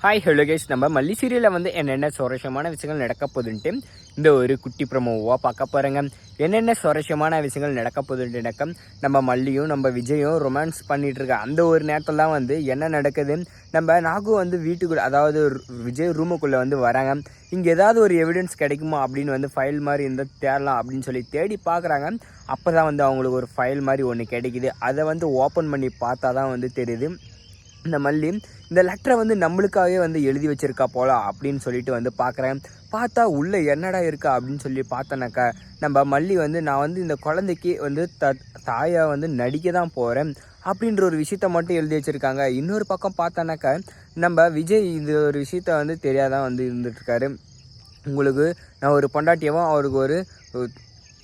Hi hello case நம்ம மல்லி சீரியலில் வந்து என்னென்ன சுவாரஸ்யமான விஷயங்கள் நடக்க போகுதுன்ட்டு இந்த ஒரு குட்டி ப்ரமோவாக பார்க்க போகிறேங்க என்னென்ன சுவாரஸ்யமான விஷயங்கள் நடக்க போகுதுன்ட்டு நம்ம மல்லியும் நம்ம விஜயும் ரொமான்ஸ் பண்ணிகிட்ருக்க அந்த ஒரு நேரத்தில் வந்து என்ன நடக்குது? நம்ம நாகு வந்து வீட்டுக்குள்ளே அதாவது விஜய் ரூமுக்குள்ளே வந்து வராங்க. இங்கே ஏதாவது ஒரு எவிடன்ஸ் கிடைக்குமா அப்படின்னு வந்து ஃபைல் மாதிரி இருந்தால் தேடலாம் அப்படின்னு சொல்லி தேடி பார்க்குறாங்க. அப்போ தான் வந்து அவங்களுக்கு ஒரு ஃபைல் மாதிரி ஒன்று கிடைக்குது. அதை வந்து ஓப்பன் பண்ணி பார்த்தா தான் வந்து தெரியுது. இந்த மல்லி இந்த லெட்டரை வந்து நம்மளுக்காகவே வந்து எழுதி வச்சிருக்கா போல அப்படின்னு சொல்லிட்டு வந்து பார்க்குறேன் பார்த்தா உள்ளே என்னடா இருக்கா அப்படின்னு சொல்லி பார்த்தனாக்கா நம்ம மல்லி வந்து நான் வந்து இந்த குழந்தைக்கு வந்து த தாயாக வந்து நடிக்க தான் போகிறேன் அப்படின்ற ஒரு விஷயத்த மட்டும் எழுதி வச்சுருக்காங்க. இன்னொரு பக்கம் பார்த்தனாக்கா நம்ம விஜய் இது ஒரு விஷயத்த வந்து தெரியாதான் வந்து இருந்துட்டுருக்காரு. உங்களுக்கு நான் ஒரு பொண்டாட்டியவும் அவருக்கு ஒரு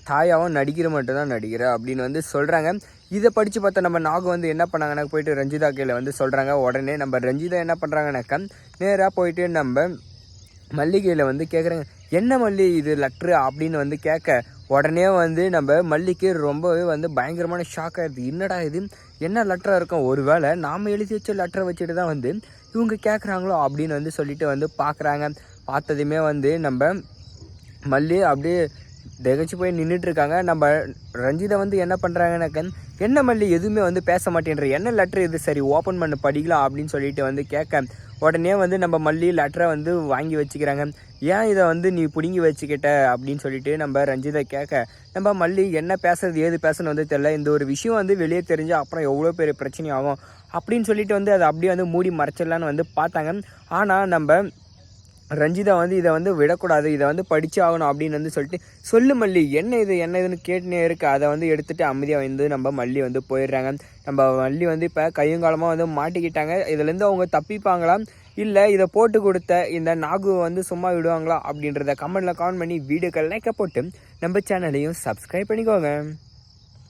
தாயாவும் நடிக்கிற மட்டும்தான் நடிக்கிறேன் அப்படின்னு வந்து சொல்கிறாங்க இதை படித்து பார்த்தா நம்ம நாகு வந்து என்ன பண்ணாங்கன்னா போயிட்டு ரஞ்சிதா கையில் வந்து சொல்கிறாங்க உடனே நம்ம ரஞ்சிதா என்ன பண்ணுறாங்கனாக்கா நேராக போயிட்டு நம்ம மல்லிகையில் வந்து கேட்குறாங்க என்ன மல்லி இது லெட்ரு அப்படின்னு வந்து கேட்க உடனே வந்து நம்ம மல்லிக்கு ரொம்பவே வந்து பயங்கரமான ஷாக் ஆகிடுது என்னடா இது? என்ன லெட்டராக இருக்கும்? ஒருவேளை நாம் எழுதி வச்ச லெட்டரை வச்சுட்டு தான் வந்து இவங்க கேட்குறாங்களோ அப்படின்னு வந்து சொல்லிட்டு வந்து பார்க்குறாங்க பார்த்ததுமே வந்து நம்ம மல்லி அப்படியே திகச்சு போய் நின்றுட்டு இருக்காங்க நம்ம ரஞ்சிதை வந்து என்ன பண்ணுறாங்கன்னாக்க என்ன மல்லி எதுவுமே வந்து பேச மாட்டேன்ற என்ன லெட்ரு இது? சரி ஓப்பன் பண்ண படிக்கலாம் அப்படின்னு சொல்லிட்டு வந்து கேட்க உடனே வந்து நம்ம மல்லி லெட்டரை வந்து வாங்கி வச்சுக்கிறாங்க. ஏன் இதை வந்து நீ பிடுங்கி வச்சுக்கிட்ட? அப்படின்னு சொல்லிட்டு நம்ம ரஞ்சிதை கேட்க நம்ம மல்லி என்ன பேசுறது ஏது பேசணும் வந்து தெரில இந்த ஒரு விஷயம் வந்து வெளியே தெரிஞ்சால் அப்புறம் எவ்வளோ பெரிய பிரச்சனை ஆகும் அப்படின்னு சொல்லிட்டு வந்து அதை அப்படியே வந்து மூடி மறைச்சிடலான்னு வந்து பார்த்தாங்க. ஆனால் நம்ம ரஞ்சிதா வந்து இதை வந்து விடக்கூடாது இதை வந்து படிச்சு ஆகணும் அப்படின்னு வந்து சொல்லிட்டு சொல்லு மல்லி என்ன இது என்ன இதுன்னு கேட்டுனே இருக்கு. அதை வந்து எடுத்துட்டு அமைதியாக வந்து நம்ம மல்லி வந்து போயிடுறாங்க. நம்ம மல்லி வந்து இப்போ கையுங்காலமாக வந்து மாட்டிக்கிட்டாங்க. இதுலேருந்து அவங்க தப்பிப்பாங்களா? இல்லை இதை போட்டு கொடுத்த இந்த நாகு வந்து சும்மா விடுவாங்களா? அப்படின்றத கமெண்ட்டில் கமெண்ட் பண்ணி வீடியோக்கள் லைக்க போட்டு நம்ம சேனலையும் சப்ஸ்கிரைப் பண்ணிக்கோங்க.